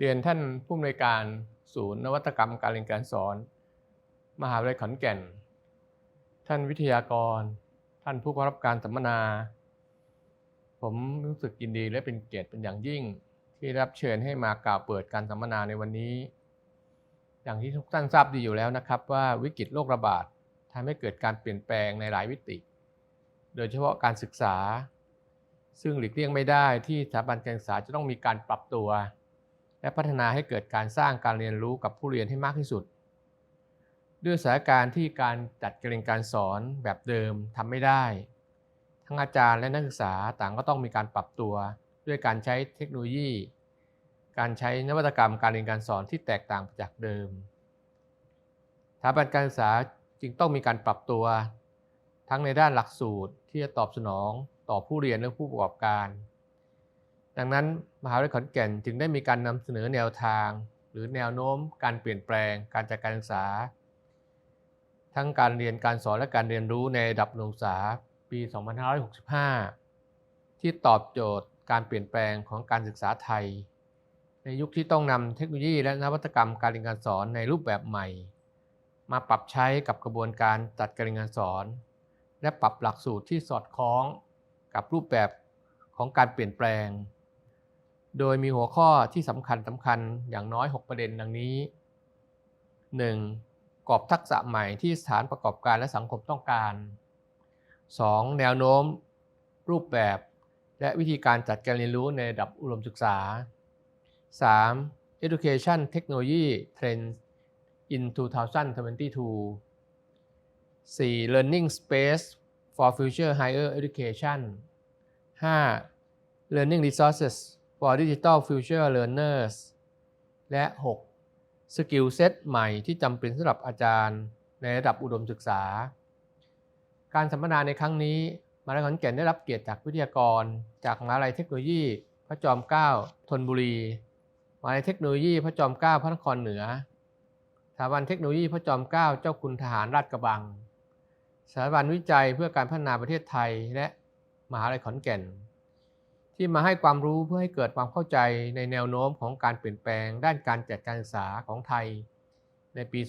เรียนท่านผู้อำนวยการศูนย์นวัตกรรมการเรียนการสอน มหาวิทยาลัยขอนแก่น ท่านวิทยากร ท่านผู้รับการสัมมนา ผมรู้สึกยินดีและเป็นเกียรติเป็นอย่างยิ่ง ที่รับเชิญให้มากล่าวเปิดการสัมมนาในวันนี้ อย่างที่ทุกท่านทราบดีอยู่แล้วนะครับ ว่าวิกฤตโรคระบาดทำให้เกิดการเปลี่ยนแปลงในหลายวิติ โดยเฉพาะการศึกษา ซึ่งหลีกเลี่ยงไม่ได้ที่สถาบันการศึกษาจะต้องมีการปรับตัว และพัฒนาให้เกิดการสร้างการเรียนรู้กับผู้เรียนให้มากที่สุด ด้วยสถานการณ์ที่การจัดการเรียนการสอนแบบเดิมทำไม่ได้ ทั้งอาจารย์และนักศึกษาต่างก็ต้องมีการปรับตัว ด้วยการใช้เทคโนโลยี การใช้นวัตกรรมการเรียนการสอนที่แตกต่างจากเดิมสถาบันการศึกษาจึงต้องมีการปรับตัว ทั้งในด้านหลักสูตรที่จะตอบสนองต่อผู้เรียนและผู้ประกอบการ ดังนั้นมหาวิทยาลัยขอนแก่นจึงได้มีการนำเสนอแนวทาง หรือแนวโน้ม การเปลี่ยนแปลง การจัดการศึกษา ทั้งการเรียนการสอนและการเรียนรู้ในระดับอุศึกษาปี 2565 ที่ตอบโจทย์การเปลี่ยนแปลงของการศึกษาไทย ในยุคที่ต้องนำเทคโนโลยีและนวัตกรรมการเรียนการสอนในรูปแบบใหม่ มาปรับใช้กับกระบวนการจัดการเรียนการสอน และปรับหลักสูตรที่สอดคล้องกับรูปแบบของการเปลี่ยนแปลง โดยมีหัวข้อที่สำคัญสำคัญอย่างน้อย 6 ประเด็นดังนี้ 1. กรอบทักษะใหม่ที่สถานประกอบการและสังคมต้องการ 2. แนวโน้ม รูปแบบ และวิธีการจัดการเรียนรู้ในระดับอุดมศึกษา 3. Education Technology Trends in 2022 4. Learning Space for Future Higher Education 5. Learning Resources for Digital Future Learners และ 6. สกิลเซ็ตใหม่ที่จำเป็นสำหรับอาจารย์ในระดับอุดมศึกษา การสัมมนาในครั้งนี้มหาวิทยาลัยขอนแก่นได้รับเกียรติจากวิทยากร จากมหาวิทยาลัยเทคโนโลยี พระจอมเกล้าธนบุรีมหาวิทยาลัยเทคโนโลยีพระจอมเกล้าพระนครเหนือสถาบันเทคโนโลยีพระจอมเกล้าเจ้าคุณทหารราชกระบังสถาบันวิจัยเพื่อการพัฒนาประเทศไทยและมหาวิทยาลัยขอนแก่น ที่มาให้ความรู้เพื่อให้เกิดความเข้าใจในแนวโน้มของการเปลี่ยนแปลง ด้านการจัดการศึกษาของไทย ในปี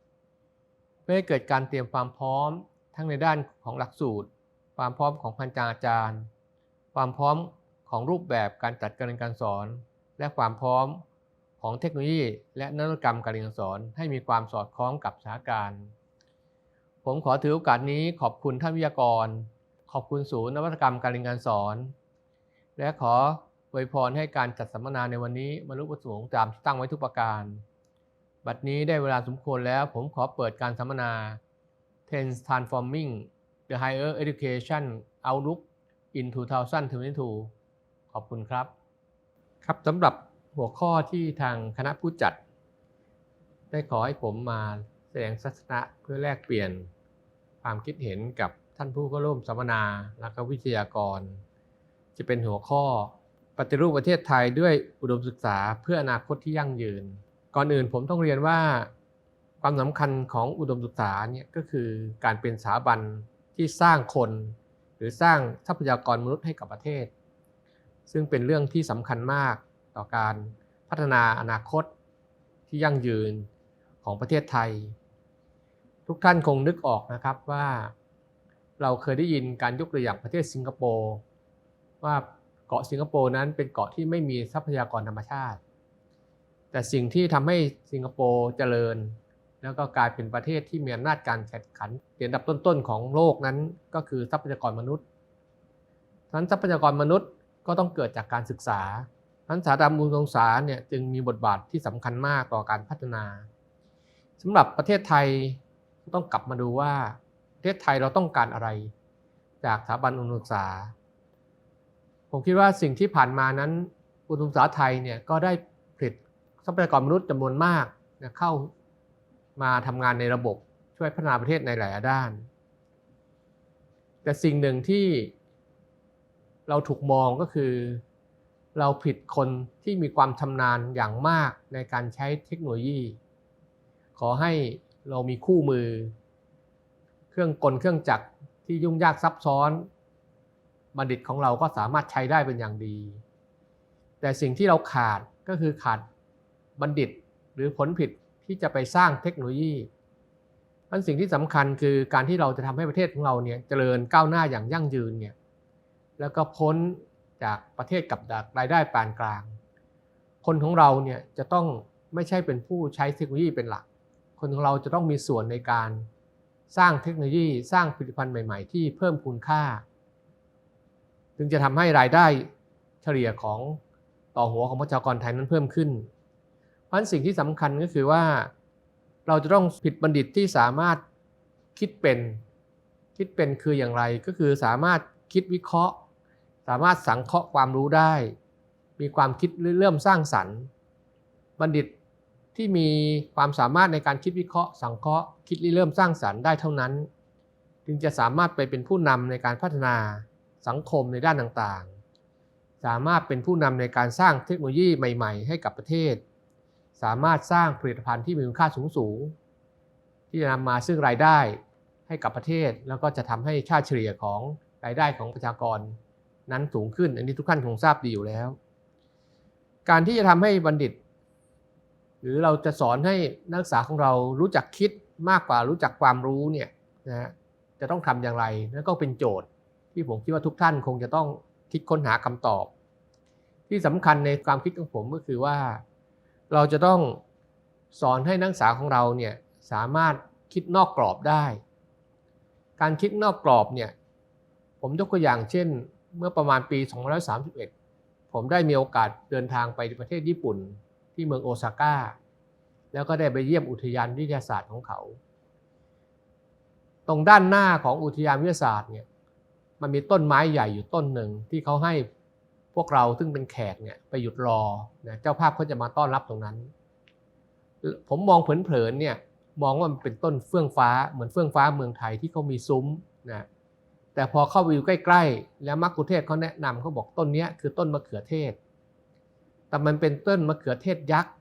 2565 เพื่อให้เกิดการเตรียมความพร้อมทั้งในด้านของหลักสูตร ความพร้อมของพันจาอาจารย์ ความพร้อมของรูปแบบการจัดการเรียนการสอน และความพร้อมของเทคโนโลยี และนวัตกรรมการเรียนการสอนให้มีความสอดคล้องกับสถานการณ์ ผมขอถือโอกาสนี้ขอบคุณท่านวิทยากร ขอบคุณศูนย์นวัตกรรมการเรียนการสอน และขออวยพรให้การจัดสัมมนาในวันนี้บรรลุประสงค์ตามที่ตั้งไว้ทุกประการ บัดนี้ได้เวลาสมควรแล้วผมขอเปิดการสัมมนา Trends Transforming the Higher Education Outlook in 2022 ขอบคุณครับ ครับสำหรับหัวข้อที่ทางคณะผู้จัด ได้ขอให้ผมมาแสดงทัศนะเพื่อแลกเปลี่ยนความคิดเห็นกับท่านผู้เข้าร่วมสัมมนาและก็วิทยากร จะเป็นหัวข้อ ปฏิรูปประเทศไทยด้วยอุดมศึกษาเพื่ออนาคตที่ยั่งยืน ก่อนอื่นผมต้องเรียนว่า ความสำคัญของอุดมศึกษาเนี่ยก็คือการเป็นสถาบันที่สร้างคน หรือสร้างทรัพยากรมนุษย์ให้กับประเทศ ซึ่งเป็นเรื่องที่สำคัญมากต่อการพัฒนาอนาคตที่ยั่งยืนของประเทศไทย ทุกท่านคงนึกออกนะครับว่า เราเคยได้ยินการยกตัวอย่างประเทศสิงคโปร์ ว่าเกาะสิงคโปร์นั้นเป็นเกาะที่ไม่มีทรัพยากรธรรมชาติ แต่สิ่งที่ทำให้สิงคโปร์เจริญ แล้วก็กลายเป็นประเทศที่มีอำนาจการแข่งขันเด่นดับต้นๆของโลกนั้นก็คือทรัพยากรมนุษย์ฉะนั้นทรัพยากรมนุษย์ก็ต้องเกิดจากการศึกษานั้นสถาบันบุญศึกษาเนี่ยจึงมีบทบาทที่สำคัญมากต่อการพัฒนาสำหรับประเทศไทยต้องกลับมาดูว่าประเทศไทยเราต้องการอะไร จากสถาบันอุดมศึกษา ผมคิดว่าสิ่งที่ผ่านมานั้นอุดมศึกษาไทยเนี่ยก็ได้ผลิตทรัพยากรมนุษย์จำนวนมากเข้ามาทำงานในระบบช่วยพัฒนาประเทศในหลายด้าน แต่สิ่งหนึ่งที่เราถูกมองก็คือ เราผิดคนที่มีความชำนาญอย่างมากในการใช้เทคโนโลยี ขอให้เรามีคู่มือ เครื่องกลเครื่องจักรที่ยุ่งยากซับซ้อน บัณฑิตของเราก็สามารถใช้ได้เป็นอย่างดี แต่สิ่งที่เราขาดก็คือขาดบัณฑิตหรือผลผิดที่จะไปสร้างเทคโนโลยีอันสิ่งที่สำคัญคือการที่เราจะทำให้ประเทศของเราเนี่ยเจริญก้าวหน้าอย่างยั่งยืนเนี่ยแล้วก็พ้นจากประเทศกับดักรายได้ปานกลาง คนของเราเนี่ยจะต้องไม่ใช่เป็นผู้ใช้เทคโนโลยีเป็นหลัก คนของเราจะต้องมีส่วนในการสร้างเทคโนโลยี สร้างผลิตภัณฑ์ใหม่ ๆ ที่เพิ่มคุณค่า จึงจะทำให้รายได้เฉลี่ยของต่อหัวของประชากรไทยนั้นเพิ่มขึ้น เพราะฉะนั้นสิ่งที่สำคัญก็คือว่า เราจะต้องผิดบัณฑิตที่สามารถคิดเป็น คิดเป็นคืออย่างไรก็คือสามารถคิดวิเคราะห์ สามารถสังเคราะห์ความรู้ได้ มีความคิดเริ่มสร้างสรรค์ บัณฑิตที่มีความสามารถในการคิดวิเคราะห์ สังเคราะห์คิดเริ่มสร้างสรรค์ได้เท่านั้น จึงจะสามารถไปเป็นผู้นำในการพัฒนา สังคมในด้านต่างๆ สามารถเป็นผู้นำในการสร้างเทคโนโลยีใหม่ ๆ ให้กับประเทศ สามารถสร้างผลิตภัณฑ์ที่มีคุณค่าสูงๆ ที่จะนำมาซึ่งรายได้ให้กับประเทศ แล้วก็จะทำให้ชาติเฉลี่ยของรายได้ของประชากรนั้นสูงขึ้น อันนี้ทุกท่านคงทราบดีอยู่แล้ว การที่จะทำให้บัณฑิต หรือเราจะสอนให้นักศึกษาของเรารู้จักคิดมากกว่ารู้จักความรู้เนี่ยนะฮะจะต้องทำอย่างไรนั่นก็เป็นโจทย์ ที่ผมคิดว่าทุกท่านคงจะต้องคิดค้นหาคำตอบ ที่สำคัญในความคิดของผมก็คือว่า เราจะต้องสอนให้นักศึกษาของเราเนี่ยสามารถคิดนอกกรอบได้ การคิดนอกกรอบเนี่ยผมยกตัวอย่างเช่น เมื่อประมาณปี 2531 ผมได้มีโอกาสเดินทางไปประเทศญี่ปุ่นที่เมืองโอซาก้า แล้วก็ได้ไปเยี่ยมอุทยานวิทยาศาสตร์ของเขา ตรงด้านหน้าของอุทยานวิทยาศาสตร์เนี่ย มันมีต้นไม้ใหญ่อยู่ต้นหนึ่งที่เขาให้พวกเราซึ่งเป็นแขกเนี่ยไปหยุดรอนะเจ้าภาพเขาจะมาต้อนรับตรงนั้น ผมมองเผินๆเนี่ยมองว่ามันเป็นต้นเฟื่องฟ้าเหมือนเฟื่องฟ้าเมืองไทยที่เขามีซุ้มนะแต่พอเข้าไปอยู่ใกล้ๆ แล้วมักคุเทศเขาแนะนำเขาบอกต้นนี้คือต้นมะเขือเทศ แต่มันเป็นต้นมะเขือเทศยักษ์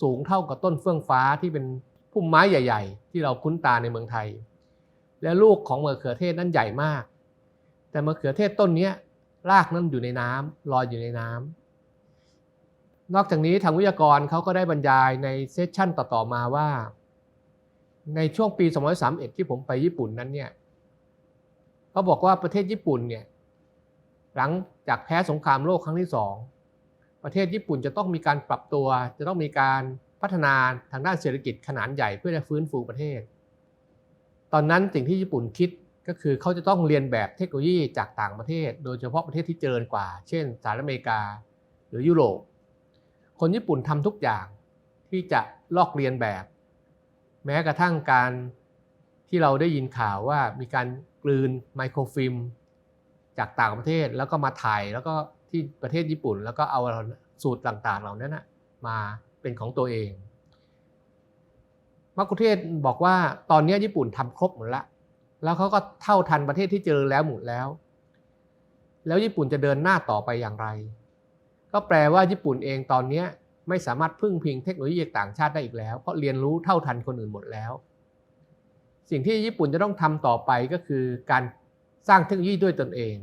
สูงเท่ากับต้นเฟื่องฟ้าที่เป็นพุ่มไม้ใหญ่ ๆ ที่เราคุ้นตาในเมืองไทย และลูกของมะเขือเทศนั้นใหญ่มาก แต่มะเขือเทศต้นนี้รากนั้นอยู่ในน้ำลอยอยู่ในน้ำนอกจากนี้ทางวิทยากรเขาก็ได้บรรยายในเซสชั่นต่อๆมาว่า ในช่วงปี 2031 ที่ผมไปญี่ปุ่นนั้นเนี่ยเขาบอกว่าประเทศญี่ปุ่นเนี่ยหลังจากแพ้สงครามโลกครั้งที่สองประเทศญี่ปุ่นจะต้องมีการปรับตัว จะต้องมีการพัฒนาทางด้านเศรษฐกิจขนาดใหญ่เพื่อจะฟื้นฟูประเทศ ตอนนั้นสิ่งที่ญี่ปุ่นคิด ก็คือเขาจะต้องเรียนแบบเทคโนโลยีจากต่างประเทศ โดยเฉพาะประเทศที่เจริญกว่า เช่นสหรัฐอเมริกา หรือยุโรป คนญี่ปุ่นทำทุกอย่างที่จะลอกเรียนแบบ แม้กระทั่งการที่เราได้ยินข่าวว่ามีการกลืนไมโครฟิล์มจากต่างประเทศแล้วก็มาถ่ายแล้วก็ที่ประเทศญี่ปุ่น แล้วก็เอาสูตรต่างๆ เหล่านั้นนะมาเป็นของตัวเองมักคุเทศบอกว่าตอนนี้ญี่ปุ่นทำครบหมดละ แล้วเขาก็เท่าทันประเทศที่เจริญแล้วหมดแล้ว แล้วญี่ปุ่นจะเดินหน้าต่อไปอย่างไร ก็แปลว่าญี่ปุ่นเองตอนนี้ไม่สามารถพึ่งพิงเทคโนโลยีต่างชาติได้อีกแล้ว เพราะเรียนรู้เท่าทันคนอื่นหมดแล้ว สิ่งที่ญี่ปุ่นจะต้องทำต่อไปก็คือการสร้างเทคโนโลยีด้วยตนเอง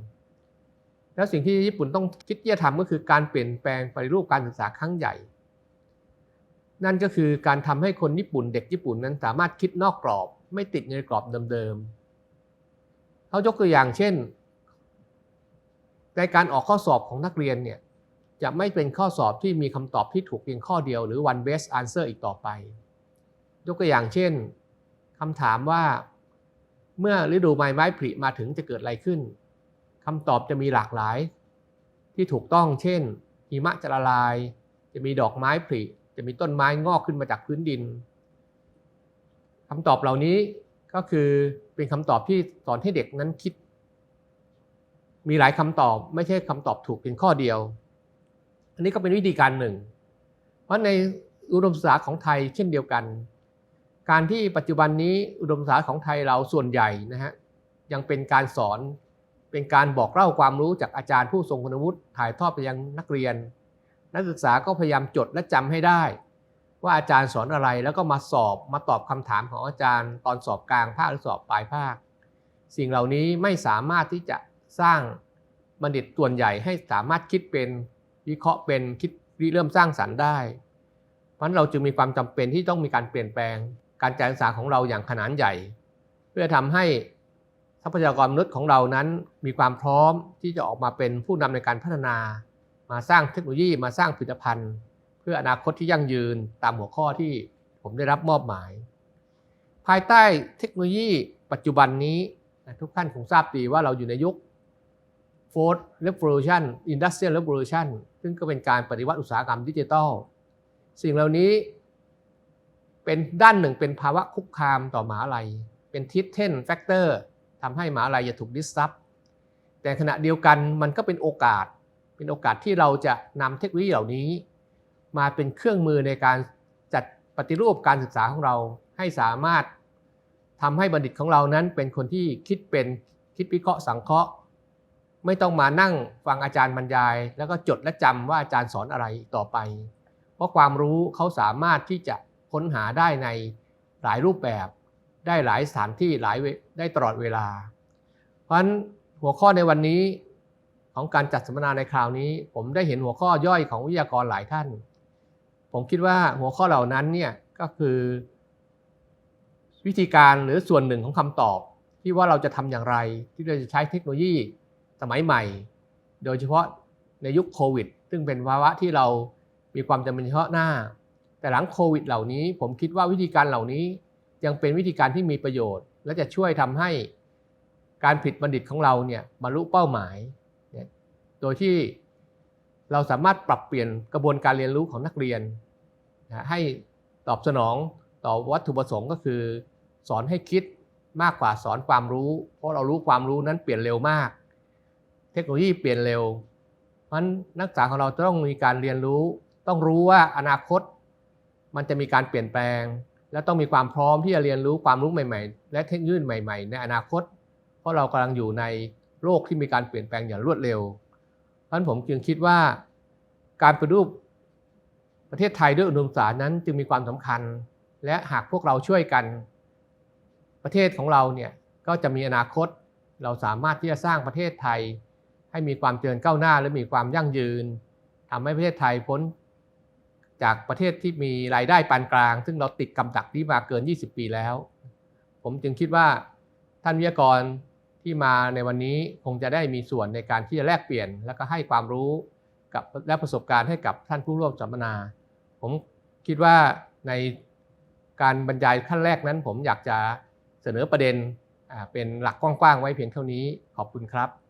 แล้วสิ่งที่ญี่ปุ่นต้องคิดที่จะทำก็คือการเปลี่ยนแปลงปฏิรูปการศึกษาครั้งใหญ่ นั่นก็คือการทำให้คนญี่ปุ่นเด็กญี่ปุ่นนั้นสามารถคิดนอกกรอบ ไม่ติดในกรอบเดิมๆ เขายกตัวอย่างเช่น ในการออกข้อสอบของนักเรียนเนี่ยจะไม่เป็นข้อสอบที่มีคำตอบที่ถูกเพียงข้อเดียวหรือ one best answer อีกต่อไป ยกตัวอย่างเช่นคำถามว่าเมื่อฤดูใบไม้ผลิมาถึงจะเกิดอะไรขึ้นคำตอบจะมีหลากหลาย ที่ถูกต้อง เช่นหิมะจะละลาย จะมีดอกไม้ผลิจะมีต้นไม้งอกขึ้นมาจากพื้นดินคำตอบเหล่านี้ ก็คือเป็นคำตอบที่สอนให้เด็กนั้นคิด มีหลายคำตอบ ไม่ใช่คำตอบถูกเพียงข้อเดียว อันนี้ก็เป็นวิธีการหนึ่ง เพราะในอุดมศึกษาของไทยเช่นเดียวกัน การที่ปัจจุบันนี้อุดมศึกษาของไทยเราส่วนใหญ่นะฮะยังเป็นการสอนเป็นการบอกเล่าความรู้จากอาจารย์ผู้ทรงคุณวุฒิถ่ายทอดไปยังนักเรียน นักศึกษาก็พยายามจดและจำให้ได้ ว่าอาจารย์สอนอะไรแล้วก็มาสอบมาตอบคำถามของอาจารย์ ตอนสอบกลางภาคหรือสอบปลายภาค สิ่งเหล่านี้ไม่สามารถที่จะสร้างบัณฑิตส่วนใหญ่ให้สามารถคิดเป็นวิเคราะห์เป็นคิดริเริ่มสร้างสรรค์ได้เพราะฉะนั้นเราจึงมีความจำเป็นที่ต้องมีการเปลี่ยนแปลง การจัดการศึกษาของเราอย่างขนาดใหญ่ เพื่อทำให้ทรัพยากรมนุษย์ของเรานั้นมีความพร้อมที่จะออกมาเป็นผู้นำในการพัฒนา มาสร้างเทคโนโลยีมาสร้างผลิตภัณฑ์ เพื่ออนาคตที่ยั่งยืนตามหัวข้อที่ผมได้รับมอบหมาย ภายใต้เทคโนโลยีปัจจุบันนี้ทุกท่านคงทราบดีว่าเราอยู่ในยุค Fourth Revolution Industrial Revolution ซึ่งก็เป็นการปฏิวัติอุตสาหกรรมดิจิทัล สิ่งเหล่านี้เป็นด้านหนึ่งเป็นภาวะคุกคามต่อหมหาลัย เป็นทิศเทนแฟกเตอร์ทำให้หมหาลัยจะถูกดิสซับแต่ขณะเดียวกันมันก็เป็นโอกาส เป็นโอกาสที่เราจะนำเทคโนโลยีเหล่านี้ มาเป็นเครื่องมือในการจัดปฏิรูปการศึกษาของเราให้สามารถทำให้บัณฑิตของเรานั้นเป็นคนที่คิดเป็นคิดวิเคราะห์สังเคราะห์ ไม่ต้องมานั่งฟังอาจารย์บรรยาย แล้วก็จดและจำว่าอาจารย์สอนอะไรต่อไป เพราะความรู้เขาสามารถที่จะค้นหาได้ในหลายรูปแบบ ได้หลายสถานที่หลายได้ตลอดเวลา เพราะฉะนั้นหัวข้อในวันนี้ของการจัดสัมมนาในคราวนี้ ผมได้เห็นหัวข้อย่อยของวิทยากรหลายท่าน ผมคิดว่าหัวข้อเหล่านั้นเนี่ยก็คือ วิธีการหรือส่วนหนึ่งของคำตอบ ที่ว่าเราจะทำอย่างไร ที่เราจะใช้เทคโนโลยีสมัยใหม่ โดยเฉพาะในยุคโควิด ซึ่งเป็นภาวะที่เรามีความจำเป็นเฉพาะหน้า แต่หลังโควิดเหล่านี้ ผมคิดว่าวิธีการเหล่านี้ยังเป็นวิธีการที่มีประโยชน์ และจะช่วยทำให้การผลิตบัณฑิตของเราเนี่ยบรรลุเป้าหมายเนี่ยโดยที่ เราสามารถปรับเปลี่ยนกระบวนการเรียนรู้ของนักเรียนนะให้ตอบสนองต่อวัตถุประสงค์ก็คือ สอนให้คิดมากกว่าสอนความรู้ เพราะเรารู้ความรู้นั้นเปลี่ยนเร็วมาก เทคโนโลยีเปลี่ยนเร็ว เพราะนั้นนักศึกษาของเราต้องมีการเรียนรู้ ต้องรู้ว่าอนาคต มันจะมีการเปลี่ยนแปลง และต้องมีความพร้อมที่จะเรียนรู้ความรู้ใหม่ ๆ และเทคโนโลยีใหม่ ๆ ในอนาคต เพราะเรากำลังอยู่ในโลกที่มีการเปลี่ยนแปลงอย่างรวดเร็ว เพราะนั้นผมจึงคิดว่าการปฏิรูปประเทศไทยด้วยอุดมศึกษานั้นจึงมีความสำคัญ และหากพวกเราช่วยกัน ประเทศของเราเนี่ยก็จะมีอนาคตเราสามารถที่จะสร้างประเทศไทย ให้มีความเจริญก้าวหน้าและมีความยั่งยืนทำให้ประเทศไทยพ้นจากประเทศที่มีรายได้ปานกลาง ซึ่งเราติดกำดักนี้มาเกิน 20 ปีแล้ว ผมจึงคิดว่าท่านวิทยากร ที่มาในวันนี้คงจะได้มีส่วนในการที่จะแลกเปลี่ยน และก็ให้ความรู้กับและประสบการณ์ให้กับท่านผู้ร่วมสัมมนา ผมคิดว่าในการบรรยายขั้นแรกนั้น ผมอยากจะเสนอประเด็นเป็นหลักกว้างๆไว้เพียงเท่านี้ขอบคุณครับ